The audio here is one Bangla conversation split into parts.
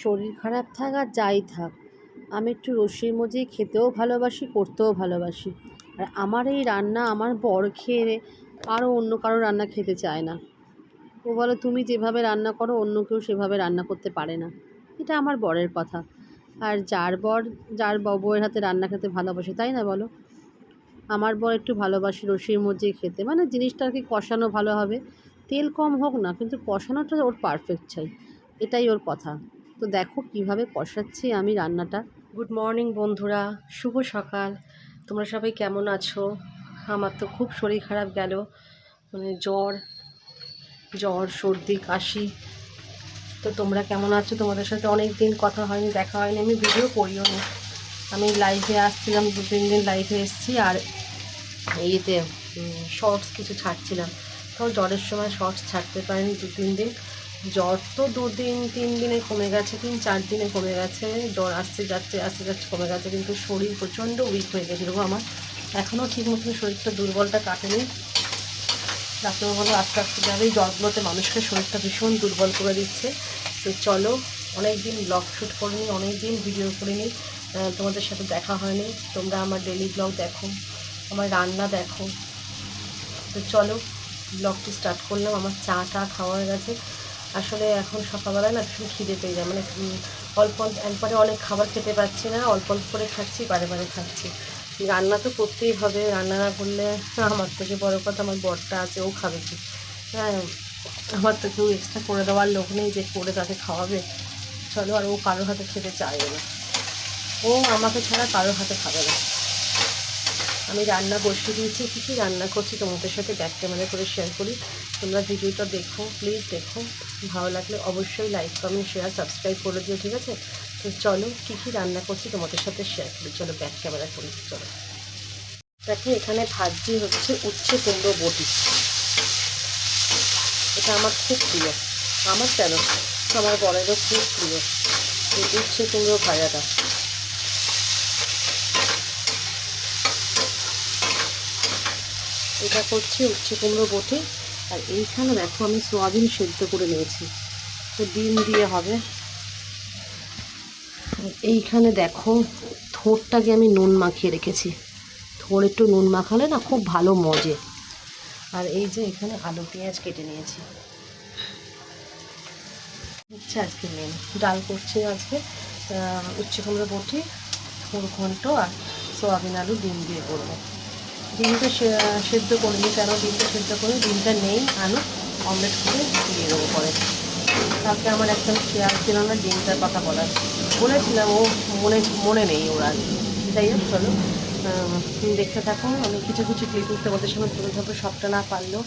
শরীর খারাপ থাক আর যাই থাক। আমি একটু রসির মধ্যে খেতেও ভালোবাসি, করতেও ভালোবাসি। আর আমার এই রান্না আমার বর খেয়ে আরও অন্য কারও রান্না খেতে চায় না। ও বলে, তুমি যেভাবে রান্না করো, অন্য কেউ সেভাবে রান্না করতে পারে না। এটা আমার বরের কথা। আর যার বর, যার বউয়ের হাতে রান্না খেতে ভালোবাসে, তাই না বলো? আমার বর একটু ভালোবাসি রসির মধ্যে খেতে। মানে জিনিসটা আর কি কষানো ভালো হবে। তেল কম হোক না, কিন্তু কষানোটা ওর পারফেক্ট চাই। এটাই ওর কথা। তো দেখো কীভাবে কষাচ্ছি আমি রান্নাটা। গুড মর্নিং বন্ধুরা। শুভ সকাল। তোমরা সবাই কেমন আছো? আমার তো খুব শরীর খারাপ গেল। মানে জ্বর জ্বর, সর্দি, কাশি। তো তোমরা কেমন আছো? তোমাদের সাথে অনেক দিন কথা হয়নি, দেখা হয়নি। আমি ভিডিও করিও নি। আমি লাইভে আসছিলাম, দু, তিন দিন লাইভে এসেছি আর ইয়েতে শর্টস কিছু ছাড়ছিলাম। তো জ্বরের সময় শর্টস ছাড়তে পারিনি দু, তিন দিন। জ্বর তো দুদিন, তিন দিনে কমে গেছে, তিন, চার দিনে কমে গেছে, জ্বর আসতে যাচ্ছে আসতে যাচ্ছে, কমে গেছে, কিন্তু শরীর প্রচণ্ড উইক হয়ে গেছিল আমার। এখনও ঠিক মতন শরীরটা দুর্বলটা কাটেনি। ডাক্তারবাবু আস্তে আস্তে যাবে জ্বরগুলোতে মানুষকে শরীরটা ভীষণ দুর্বল করে দিচ্ছে। তো চলো অনেক দিন ব্লগ শ্যুট করিনি অনেক দিন ভিডিও করিনি তোমাদের সাথে দেখা হয়নি। তোমরা আমার ডেলি ব্লগ দেখো, আমার রান্না দেখো। তো চলো ব্লগটি স্টার্ট করলাম, আমার চা টা খাওয়া হয়ে গেছে। আসলে এখন সকালবেলায় না ভীষণ খিদে পেয়ে যায়। মানে অল্প একবারে অনেক খাবার খেতে পারছি না, অল্প অল্প করে খাচ্ছি, বারে বারে খাচ্ছি। রান্না তো করতেই হবে, রান্না না করলে আমার থেকে বড় কথা আমার বরটা আছে, ও খাবে কি? হ্যাঁ আমার তো কেউ এক্সট্রা করে দেওয়ার লোক নেই যে করে তাকে খাওয়াবে। চলো আর ও কারোর হাতে খেতে চাইবে না। ও আমাকে ছাড়া কারোর হাতে খাবে না। আমি রান্না বসিয়ে দিয়েছি, কী কী রান্না করছি তোমাদের সাথে ব্যাক ক্যামেরা করে শেয়ার করি। তোমরা ভিডিওটা দেখো প্লিজ দেখো। ভালো লাগলে অবশ্যই লাইক কমেন্ট শেয়ার সাবস্ক্রাইব করে দিও, ঠিক আছে? তো চলো, কী কী রান্না করছি তোমাদের সাথে শেয়ার করি। চলো ব্যাক ক্যামেরা করি, চলো। দেখো, এখানে ভাজি হচ্ছে উচ্ছে কুমড়ো বটি। এটা আমার খুব প্রিয়। আমার কেন? আমার বড়েরও খুব প্রিয়। উচ্ছে কুমড়ো ভাজাটা। এটা করছি উচ্ছে কুমড়ো বটি। আর এইখানে দেখো আমি সোয়াবিন সেদ্ধ করে নিয়েছি। তো ডিম দিয়ে হবে। এইখানে দেখো, থোরটাকে আমি নুন মাখিয়ে রেখেছি। থোর একটু নুন মাখালে না খুব ভালো মজে। আর এই যে এখানে আলু পেঁয়াজ কেটে নিয়েছি। হচ্ছে আজকে মেন ডাল করছে আজকে উচ্ছে কুমড়ো বটি, থোর ঘন্ট আর সোয়াবিন আলু ডিম দিয়ে করব। ডিমটা সেদ্ধ করিনি কেন ডিমটা সেদ্ধ করে ডিমটা নেই, আলু অমলেট করে দিয়ে দেবো পরে। তারপরে আমার একদম খেয়াল ছিল না ডিমটার কথা বলার। বলেছিলাম, ও মনে মনে নেই ওরা যাই হোক, চলো। তুমি দেখতে থাকো, আমি কিছু কিছু ক্লিপিং তোমাদের সঙ্গে তুলে ধরবো, সবটা না পারলেও।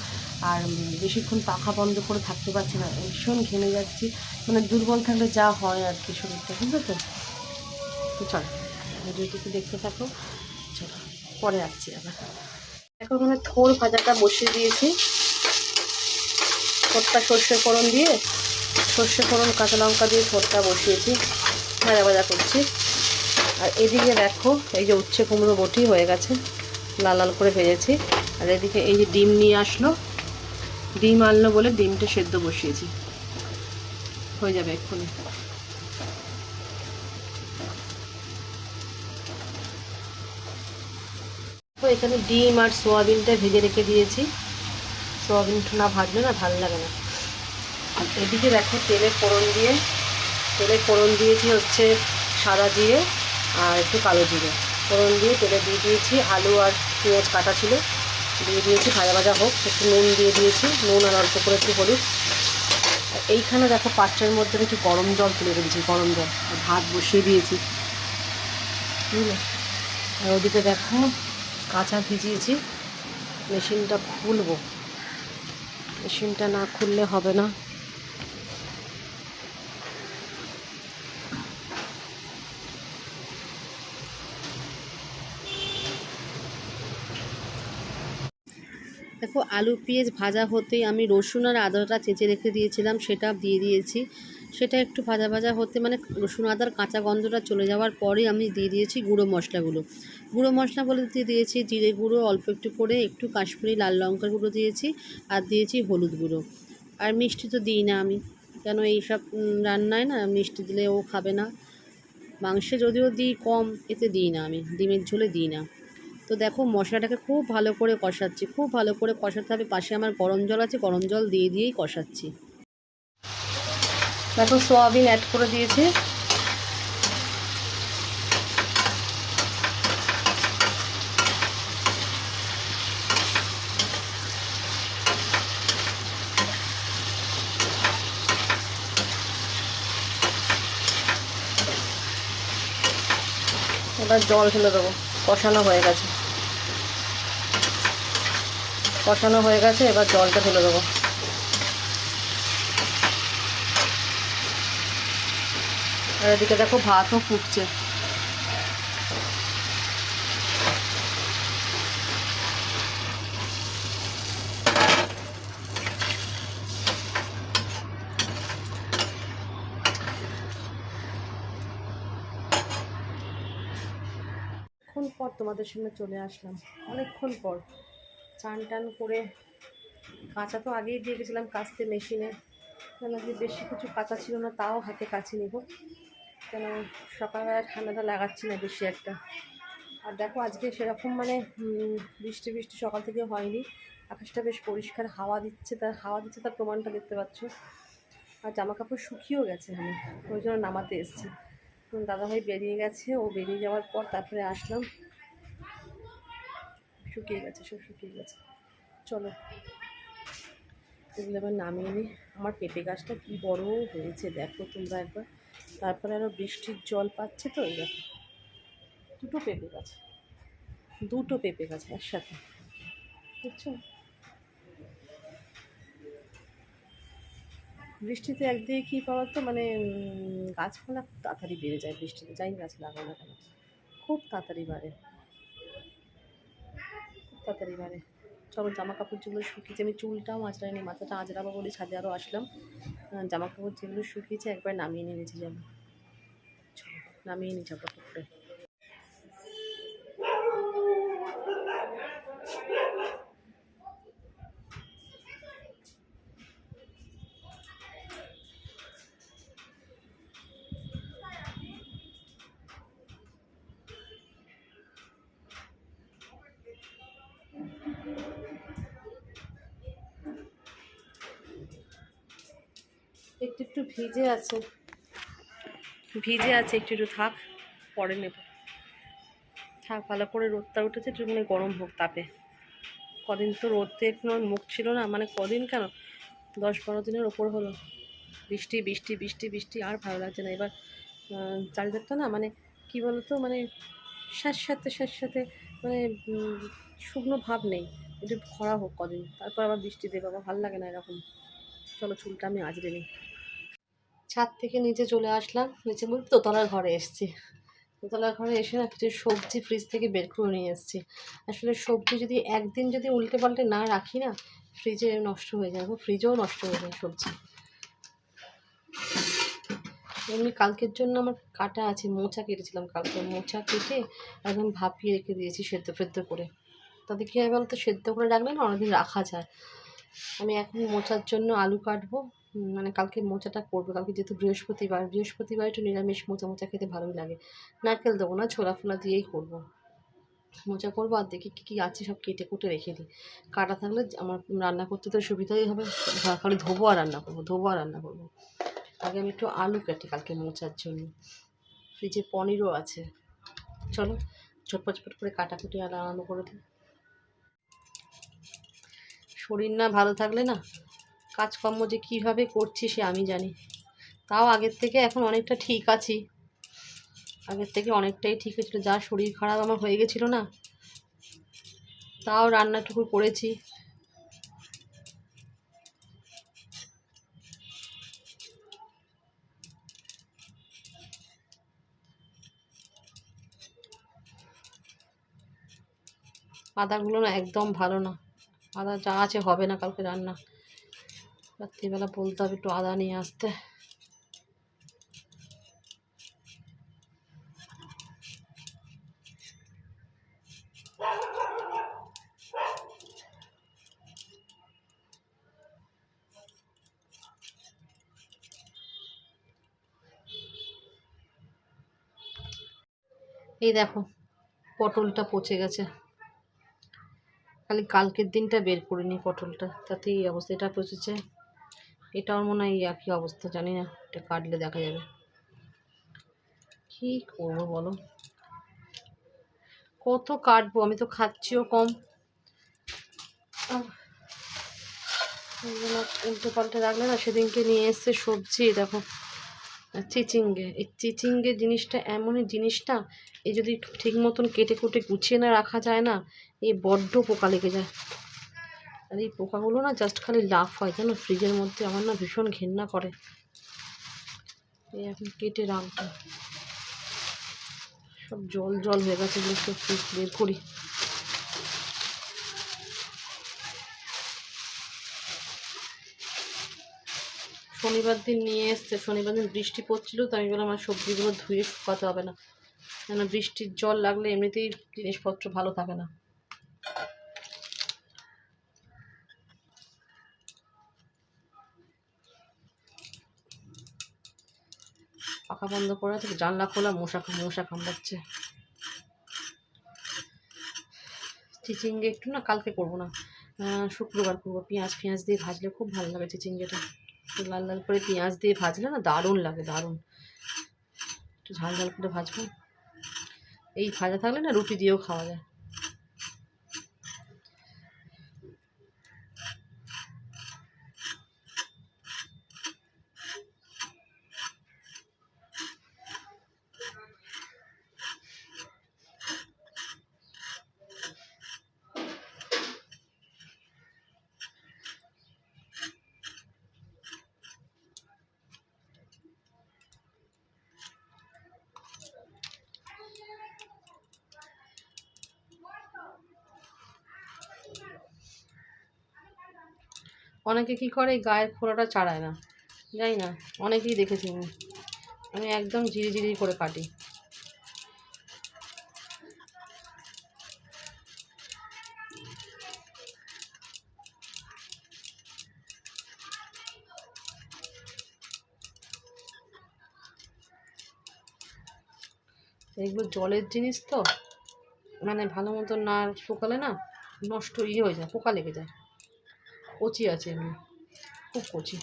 আর বেশিক্ষণ পাখা বন্ধ করে থাকতে পারছি না, ভীষণ ঘেমে যাচ্ছি। মানে দুর্বল থাকলে যা হয় আর কি শরীরটা, বুঝলো তো চলো, ভিডিওটিকে দেখতে থাকো। চলো। পরে আসছি আবার দেখো ওখানে থোর ভাজাটা বসিয়ে দিয়েছি। থোরটা সর্ষে ফোড়ন দিয়ে সর্ষে ফোড়ন, কাঁচা লঙ্কা দিয়ে থোরটা বসিয়েছি ভাজা ভাজা করছি। আর এদিকে দেখো, এই যে উচ্ছে কুমড়ো বটি হয়ে গেছে, লাল লাল করে ভেজেছি। আর এদিকে এই যে ডিম নিয়ে আসলো, ডিম আনলো বলে ডিমটা সেদ্ধ বসিয়েছি। হয়ে যাবে এক্ষুনি। এখানে ডিম আর সোয়াবিনটা ভেজে রেখে দিয়েছি। সোয়াবিনটা না ভাজলে না ভালো লাগে না। এদিকে দেখো তেলে ফোড়ন দিয়ে, তেলে ফোড়ন দিয়েছি হচ্ছে সাদা জিরে আর একটু কালো জিরে। ফোড়ন দিয়ে তেলে দিয়ে দিয়েছি আলু আর পেঁয়াজ কাটা ছিল। দিয়ে দিয়েছি ভাজা ভাজা হোক, একটু নুন দিয়ে দিয়েছি। নুন আর অল্প করে একটু হলুদ। এইখানে দেখো পাত্রের মধ্যে একটু গরম জল তুলে রেখেছি, গরম জল। আর ভাত বসিয়ে দিয়েছি। আর ওদিকে দেখো কাঁচা ভিজিয়েছি। মেশিনটা খুলবো। মেশিনটা না খুললে হবে না। দেখো, আলু, পেঁয়াজ ভাজা হতেই আমি রসুন আর আদাটা চেঁচে রেখে দিয়েছিলাম, সেটা দিয়ে দিয়েছি। সেটা একটু ভাজা ভাজা হতে মানে রসুন আদার কাঁচা গন্ধটা চলে যাওয়ার পরে আমি দিয়ে দিয়েছি গুঁড়ো মশলাগুলো। গুঁড়ো মশলা বলতে দিয়েছি, জিরে গুঁড়ো, অল্প একটু করে একটু কাশ্মীরি লাল লঙ্কার গুঁড়ো দিয়েছি আর দিয়েছি হলুদ গুঁড়ো। আর মিষ্টি তো দিই না আমি, কেন এইসব রান্নায় না মিষ্টি দিলে ও খাবে না। মাংসে যদিও দিই কম, এতে দিই না আমি, ডিমের ঝোলে দিই না। তো দেখো মশলাটাকে খুব ভালো করে কষাচ্ছি, খুব ভালো করে কষাতে হবে, পাশে আমার গরম জল আছে, গরম জল দিয়ে দিয়েই কষাচ্ছি। দেখো সোয়াবিন অ্যাড করে দিয়েছি। এবার জল ফেলে দেবো। কষানো হয়ে গেছে। কষানো হয়ে গেছে, এবার জলটা ফেলে দেবো। আর এদিকে দেখো ভাতও ফুটছে। পর তোমাদের সামনে চলে আসলাম। অনেকক্ষণ পর। চান টান করে কাঁচা তো আগেই দিয়ে গেছিলাম কাচতে মেশিনে। কেন যে বেশি কিছু কাঁচা ছিল না, তাও হাতে কাছে নিব। কেন সকালবেলা ঠান্ডাটা লাগাচ্ছি না বেশি একটা? আর দেখো আজকে সেরকম মানে বৃষ্টি বৃষ্টি সকাল থেকে হয়নি। আকাশটা বেশ পরিষ্কার, হাওয়া দিচ্ছে, তার হাওয়া দিচ্ছে, তার প্রমাণটা দেখতে পাচ্ছ। আর জামা কাপড় শুকিয়েও গেছে আমি ওই জন্য নামাতে এসেছি। দাদাভাই বেরিয়ে গেছে, ও বেরিয়ে যাওয়ার পর তারপরে আসলাম। শুকিয়ে গেছে, সব শুকিয়ে গেছে। চলো, এগুলো এবার নামিয়ে নিই আমার পেঁপে গাছটা কী বড় হয়েছে, দেখো তোমরা একবার। তারপরে আরও বৃষ্টির জল পাচ্ছে তো এই দুটো পেঁপে গাছ। দুটো পেঁপে গাছ একসাথে। বুঝছ? বৃষ্টিতে একদিকে কী পাওয়া তো মানে গাছপালা খুব তাড়াতাড়ি বেড়ে যায় বৃষ্টিতে, যাই গাছ লাগানো কেন? খুব তাড়াতাড়ি বাড়ে। খুব তাড়াতাড়ি বাড়ে। চলো জামা কাপড় যেগুলো শুকিয়েছে, আমি চুলটাও আঁচড়াইনি, মাথাটা আঁচড়াবো বলে ছাদে আরও আসলাম। জামা কাপড় যেগুলো শুকিয়েছে, একবার নামিয়ে নিয়ে যাব। নামিয়ে নিই জামা একটু একটু ভিজে আছে। ভিজে আছে, একটু একটু থাক, পরে নেব। থাক, ভালো করে রোদটা উঠেছে, একটু মানে গরম হোক তাপে। কদিন তো রোদতে কোনো মুখ ছিল না মানে কদিন কেন? দশ বারো দিনের ওপর হলো। বৃষ্টি বৃষ্টি বৃষ্টি বৃষ্টি, আর ভালো লাগছে না। এবার চারিদিকটা না মানে কী বলতো মানে সাথে সাথে মানে শুকনো ভাব নেই। একটু খরা হোক কদিন, তারপর আবার বৃষ্টি দেবে, আবার ভালো লাগে না এরকম। চলো চুলটা আমি আজরে নিই। ছাদ থেকে নিচে চলে আসলাম, নিচে বলতে দোতলার ঘরে এসেছি। দোতলার ঘরে এসে না কিছু সবজি ফ্রিজ থেকে বের করে নিয়ে এসেছি। আসলে সবজি যদি একদিন যদি উল্টে পাল্টে না রাখি না ফ্রিজে নষ্ট হয়ে যায়। ফ্রিজেও নষ্ট হয়ে যায় সবজি। এমনি কালকের জন্য আমার কাটা আছে, মোচা কেটেছিলাম কালকে। মোচা কেটে একদম ভাপিয়ে রেখে দিয়েছি সেদ্ধ ফেদ্ধ করে। তাতে কী হয় বলতো? সেদ্ধ করে রাখলে না অনেকদিন রাখা যায়। আমি এখন মোচার জন্য আলু কাটবো। মানে কালকে মোচাটা করব। কালকে যেহেতু বৃহস্পতিবার বৃহস্পতিবার একটু নিরামিষ মোচা মোচা খেতে ভালোই লাগে। নারকেল দেবো না, ছোলা ফোলা দিয়েই করব। মোচা করব আর দেখি কী কী আছে সব কেটে কুটে রেখে দিই। কাটা থাকলে আমার রান্না করতে তো সুবিধাই হবে। খালি ধোবো আর রান্না করব, ধোবো আর রান্না করব। আগে আমি একটু আলু কাটি কালকে মোচার জন্য। ফ্রিজে পনিরও আছে। চলো, ঝটপট ঝটপট করে কাটাকুটি আর আরম্ভ করে দিই। শরীর না ভালো থাকলে না কাজকর্ম যে কীভাবে করছি সে আমি জানি। তাও আগের থেকে এখন অনেকটা ঠিক আছি। আগের থেকে অনেকটাই ঠিক হয়েছিল। যা শরীর খারাপ আমার হয়ে গেছিল না, তাও রান্নাটুকু করেছি। পাতাগুলো না একদম ভালো না। আদা যা আছে হবে না কালকে রান্না। রাত্রিবেলা বলতে হবে একটু আদা নিয়ে আসতে। এই দেখো, পটলটা পচে গেছে। খালি কালকের দিনটা বের করিনি পটলটা। তাতে এই অবস্থা এটা পচেছে এটাও মনে হয় একই অবস্থা জানি না। এটা কাটলে দেখা যাবে। কী করব বলো? কত কাটবো? আমি তো খাচ্ছিও কম। উল্টে পাল্টে রাখলে না সেদিনকে নিয়ে এসছে সবজি দেখো। চিচিঙ্গে। এই চিচিঙ্গে জিনিসটা এমনই জিনিসটা, এই যদি ঠিক মতন কেটে কুটে গুছিয়ে না রাখা যায় না এই বড্ড পোকা লেগে যায়। আর এই পোকাগুলো না জাস্ট খালি লাফ হয়, জানো? ফ্রিজের মধ্যে আমার না ভীষণ ঘেন্না করে। এই এখন কেটে রাখব। সব জল জল হয়ে গেছে, এগুলো ফ্রিজ বের করি। শনিবার দিন নিয়ে এসছে, শনিবার দিন বৃষ্টি পড়ছিল, তো আমি বললাম আমার সবজিগুলো ধুয়ে শুকাতে হবে না। কেন বৃষ্টির জল লাগলে এমনিতেই জিনিসপত্র ভালো থাকে না। পাখা বন্ধ করে আছে জানলা খোলা, মশা মশা কামড়াচ্ছে। চিচিঙ্গে একটু না কালকে করব না শুক্রবার করব। পেঁয়াজ পেঁয়াজ দিয়ে ভাজলে খুব ভালো লাগে চিচিঙ্গেটা। লাল লাল করে পেঁয়াজ দিয়ে ভাজলে না দারুণ লাগে, দারুণ। একটু ঝাল ঝাল করে ভাজবো। এই ভাজা থাকলে না রুটি দিয়েও খাওয়া যায়। অনেকে কি করে? গায়ের খোলাটা চাড়ায় না। জানি না, অনেকেই দেখেছি আমি। আমি একদম জিরি করে কাটি। এগুলো জলের জিনিস তো মানে ভালো মতো না শুকালে না নষ্ট ইয়ে হয়ে যায়, পোকা লেগে যায়। কচি আছে এমনি খুব কচি।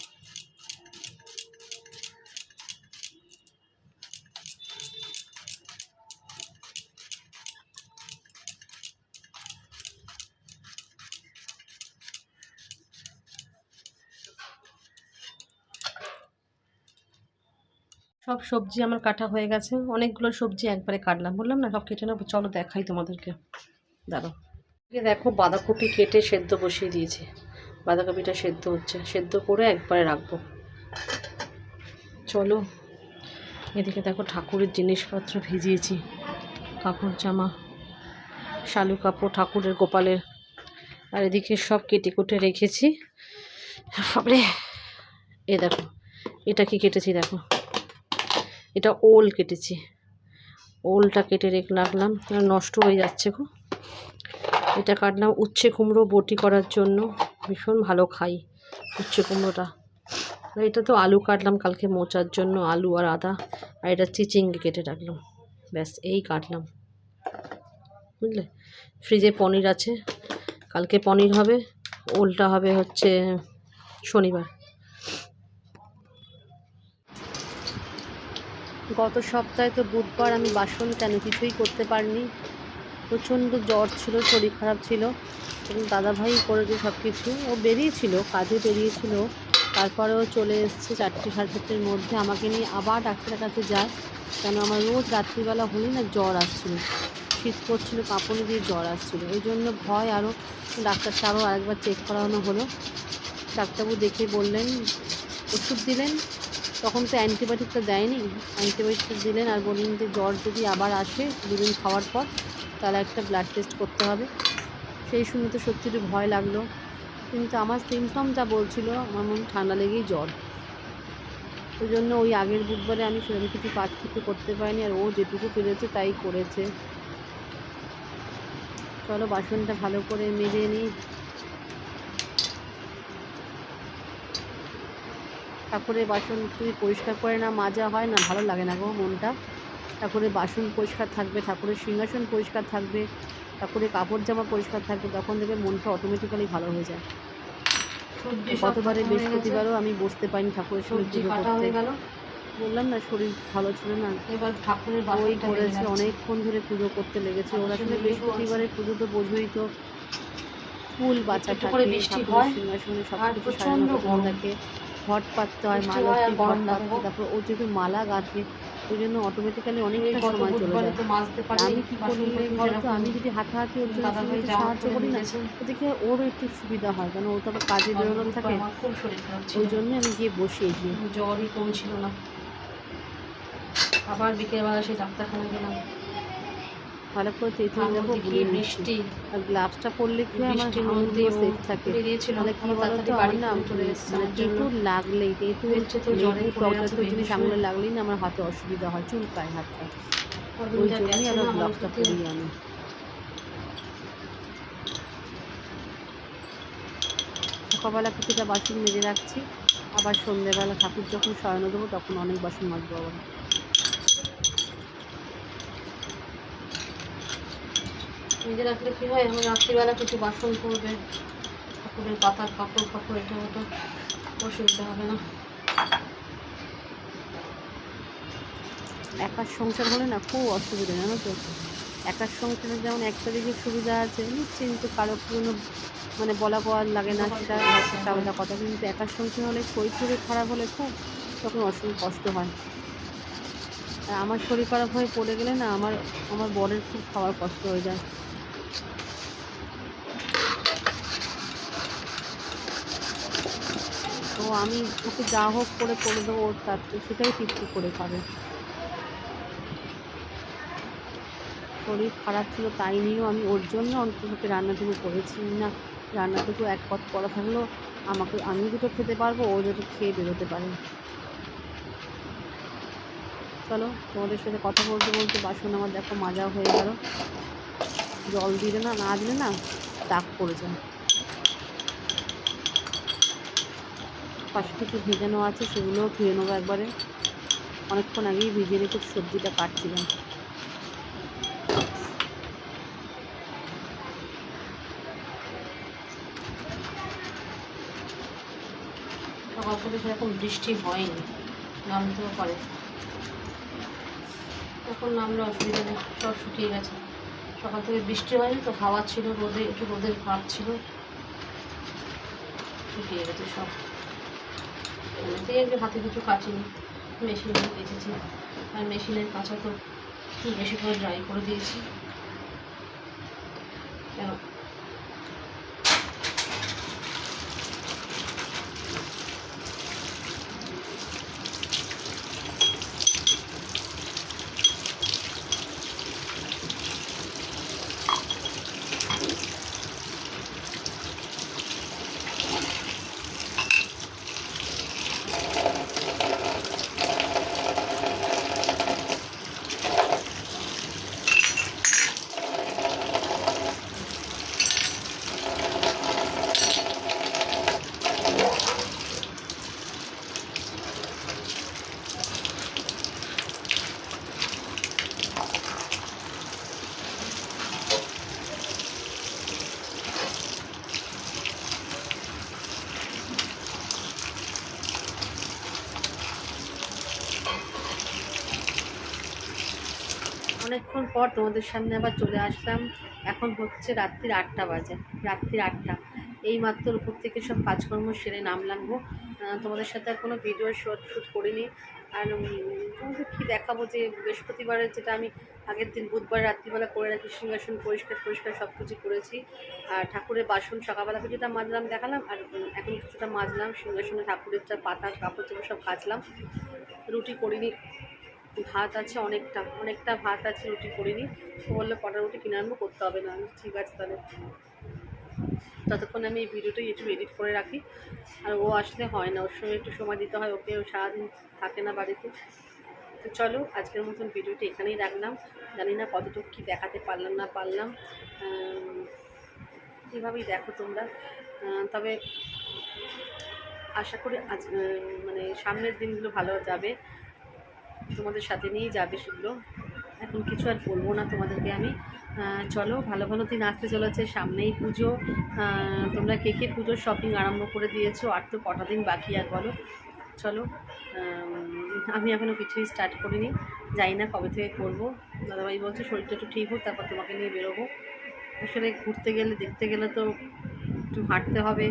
সব সবজি আমার কাটা হয়ে গেছে। অনেকগুলো সবজি একবারে কাটলাম। বললাম না, সব কেটে নেব। চলো দেখাই তোমাদেরকে। এই দেখো, বাঁধাকপি কেটে সেদ্ধ বসিয়ে দিয়েছি। বাঁধাকপিটা সেদ্ধ হচ্ছে। সেদ্ধ করে একবারে রাখব। চলো, এদিকে দেখো ঠাকুরের জিনিসপত্র ভিজিয়েছি। কাপড় জামা শালু কাপড় ঠাকুরের গোপালের। আর এদিকে সব কেটে কুটে রেখেছি। বাবরে এ দেখো, এটা কি কেটেছি দেখো। এটা ওল কেটেছি। ওলটা কেটে রেখে, রাখলাম নষ্ট হয়ে যাচ্ছে গো। এটা কাটলাম উচ্ছে কুমড়ো বটি করার জন্য। ভীষণ ভালো খাই উচ্ছে কুমড়োটা। আর এটা তো আলু কাটলাম কালকে মোচার জন্য, আলু আর আদা। আর এটা চিচিঙ্গে কেটে রাখলাম। ব্যাস, এই কাটলাম। বুঝলে? ফ্রিজে পনির আছে। কালকে পনির হবে, ওলটা হবে হচ্ছে শনিবার। গত সপ্তাহে তো বুধবার আমি বাসন কেন কিছুই করতে পারিনি। প্রচণ্ড জ্বর ছিল, শরীর খারাপ ছিল। এবং দাদাভাই করেছে সব কিছু ও বেরিয়েছিল, কাজে বেরিয়েছিল। তারপরে ও চলে এসছে চারটে সাড়ে চারটের মধ্যে। আমাকে নিয়ে আবার ডাক্তারের কাছে যায়। কেন আমার রোজ রাত্রিবেলা হলেই না জ্বর আসছিল। শীত করছিল কাঁপুনি দিয়ে জ্বর আসছিল। এই জন্য ভয় আরও ডাক্তারটা আরও আরেকবার চেক করানো হলো। ডাক্তারবাবু দেখে বললেন, ওষুধ দিলেন? তখন তো অ্যান্টিবায়োটিকটা দেয়নি। অ্যান্টিবায়োটিক দিলেন আর বললেন যে জ্বর যদি আবার আসে দুদিন খাওয়ার পর, তাহলে একটা ব্লাড টেস্ট করতে হবে। সেই শুনে তো সত্যি একটু ভয় লাগল। কিন্তু আমার সিমটম যা বলছিল, আমার মনে ঠান্ডা লেগেই জ্বর। ওই জন্য ওই আগের বুধবারে আমি সেরকম কিছু কাজ কিছু করতে পারিনি, আর ও যেটুকু পেরেছে তাই করেছে। চলো বাসনটা ভালো করে মেজে নিই। ঠাকুরের বাসন যদি পরিষ্কার করে না, মাজা হয় না, ভালো লাগে না গো মনটা। ঠাকুরের বাসন পরিষ্কার থাকবে, ঠাকুরের সিংহাসন পরিষ্কার থাকবে। ঠাকুরের কাপড় জামা পরিষ্কার থাকবে তখন দেখবে মনটা অটোমেটিক্যালি ভালো হয়ে যায়। গতবারে। বৃহস্পতিবারও আমি বসতে পারিনি ঠাকুরের সঙ্গে পুজো করতে। বললাম না শরীর ভালো ছিল না। এবার ঠাকুরের ওই করেছে অনেকক্ষণ ধরে পুজো করতে লেগেছে। ওরা আসলে বৃহস্পতিবারের পুজো তো বোঝোই তো। ফুল বাঁচা থাকে সিংহাসনে সব কিছু সাজানো থাকে ঘট পাততে হয় মা বৃষ্টি আর লক্ষ্মীর ঘট গরম তারপর ও যেহেতু মালা গাঁথে ওই জন্য অটোমেটিক্যালি অনেকটা সময় চলে যায়। আমি কি করি বলতো আমি যদি হাতাহাতি ওর জন্য সাহায্য করি না দেখে ওরও একটু সুবিধা হয় কারণ ও তো আবার কাজে বেরোনো থাকে। ওই জন্য আমি গিয়ে বসে গিয়ে জ্বরই কমছিল না। আবার বিকেলবেলা সেই ডাক্তারখানা গেলাম। ভালো করে তেঁতুল আর গুলিয়ে গ্লাভসটা পরলে কি আমার হাতগুলো সেফ থাকে। কি বলতো আমার না মানে আমার। তেঁতুল লাগলেই তেঁতুল লেবু টক জাতীয় জিনিস। আঙুলে লাগলেই না আমার হাতে অসুবিধা হয় চুলকায় হাতটা ওই জন্যই না, গ্লাভসটা আমার পরি আমি সকালবেলা কিছুটা বাসন মেজে রাখছি আবার সন্ধ্যেবেলা ঠাকুর যখন শয়ন দেবো তখন অনেক বাসন মাজবো আবার। নিজে রাখলে কি হয় আমার রাত্রিবেলা কিছু বাসন করবে, ঠাকুরের পাতার কাপড় ফাপড় এটা ওটা অসুবিধা হবে না। একার সংসার হলে না খুব অসুবিধা, জানো তো? একার সংসারে যেমন একটা দিকে সুবিধা আছে, নিশ্চিন্ত কারও কোনো মানে বলা কওয়ার লাগে না, সেটা একটা আলাদা কথা। কিন্তু একার সংসার হলে শরীর খারাপ হলে খুব তখন অসুবিধা, কষ্ট হয়। আর আমার শরীর খারাপ হয়ে পড়ে গেলে না আমার আমার বরের খুব খাওয়ার কষ্ট হয়ে যায়। তো আমি ওকে যা হোক করে করে দেবো ওর তার সেটাই তৃপ্তি করে পাবে। শরীর খারাপ ছিল তাই নিয়েও আমি ওর জন্য অন্ততপক্ষে রান্নাটুকু করেছি। না, রান্নাটুকু এক পথ করা থাকলেও আমাকে, আমি দুটো খেতে পারব, ও দুটো খেয়ে বেরোতে পারে। চলো, তোমাদের সাথে কথা বলতে বলতে বাসন আমার দেখো মাজা হয়ে গেল। জল দিলে না না দিলে না দাগ পড়ে যায়। পাশে কিছু ভেজানো আছে, সেগুলোও ধুয়ে নেব একবারে। অনেকক্ষণ আগেই ভিজিয়ে রেখে সবজিটা কাটছিলাম। সকাল থেকে সেরকম বৃষ্টি হয়নি, নামতেও পারে। এখন নামলে অসুবিধা নেই, সব শুকিয়ে গেছে। সকাল থেকে বৃষ্টি হয়নি তো, হাওয়া ছিল, রোদে একটু রোদের ভাব ছিল। শুকিয়ে গেছে সব। এমনিতেই কি হাতে কিছু কাটিনি মেশিনে কেচেছি। আর মেশিনের কাঁচা তো বেশি করে ড্রাই করে দিয়েছি। কেন? অনেকক্ষণ পর তোমাদের সামনে আবার চলে আসলাম। এখন হচ্ছে রাত্রির আটটা বাজে, রাত্রির আটটা। এই মাত্র উপর থেকে সব কাজকর্ম সেরে নামলাম গো। তোমাদের সাথে আর কোনো ভিডিও শ্যুট শ্যুট করিনি। আর তোমাদের কী দেখাবো যে বৃহস্পতিবারের যেটা আমি আগের দিন বুধবার রাত্রিবেলা করে রাখি, সিংহাসন পরিষ্কার পরিষ্কার সব কিছু করেছি। আর ঠাকুরের বাসন সকালবেলা কিছুটা মাজলাম, দেখালাম। আর এখন কিছুটা মাজলাম, সিংহাসনে ঠাকুরের যা পাতা, কাপড় চোপড় সব কাচলাম। রুটি করিনি। ভাত আছে অনেকটা অনেকটা ভাত আছে, রুটি করিনি। তো বলল, কটা রুটি কিনে আনব, করতে হবে না। ঠিক আছে তাহলে। ততক্ষণ আমি এই ভিডিওটা একটু এডিট করে রাখি। আর ও আসলে হয় না, ওর সঙ্গে একটু সময় দিতে হয়, ওকে ও সারাদিন থাকে না বাড়িতে। তো চলো, আজকের মতন ভিডিওটা এখানেই রাখলাম। জানি না কতটুকু কী দেখাতে পারলাম না পারলাম। এভাবেই দেখো তোমরা। তবে আশা করি আজ মানে সামনের দিনগুলো ভালো যাবে। তোমাদের সাথে নিয়েই যাবে সেগুলো। এখন কিছু আর বলব না তোমাদেরকে আমি। চলো, ভালো ভালো দিন আসতে চলেছে। সামনেই পুজো। তোমরা কে কে পুজোর শপিং আরম্ভ করে দিয়েছ? আর তো কটা দিন বাকি, আর বলো। চলো আমি এখনও কিছুই স্টার্ট করিনি। জানি না কবে থেকে করব। দাদাভাই বলছে শরীরটা একটু ঠিক হোক, তারপর তোমাকে নিয়ে বেরোবো। আসলে ঘুরতে গেলে, দেখতে গেলে তো একটু হাঁটতে হবে।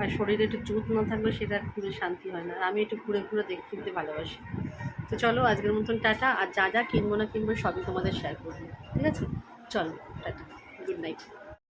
আর শরীরে একটু জুত না থাকলে সেটা খুবই শান্তি হয় না। আর আমি একটু ঘুরে ঘুরে দেখতে ভালোবাসি। তো চলো আজকের মতন টাটা, আর যা যা কিনবো না কিনবো সবই তোমাদের শেয়ার করব। ঠিক আছে? চলো, টাটা। Good night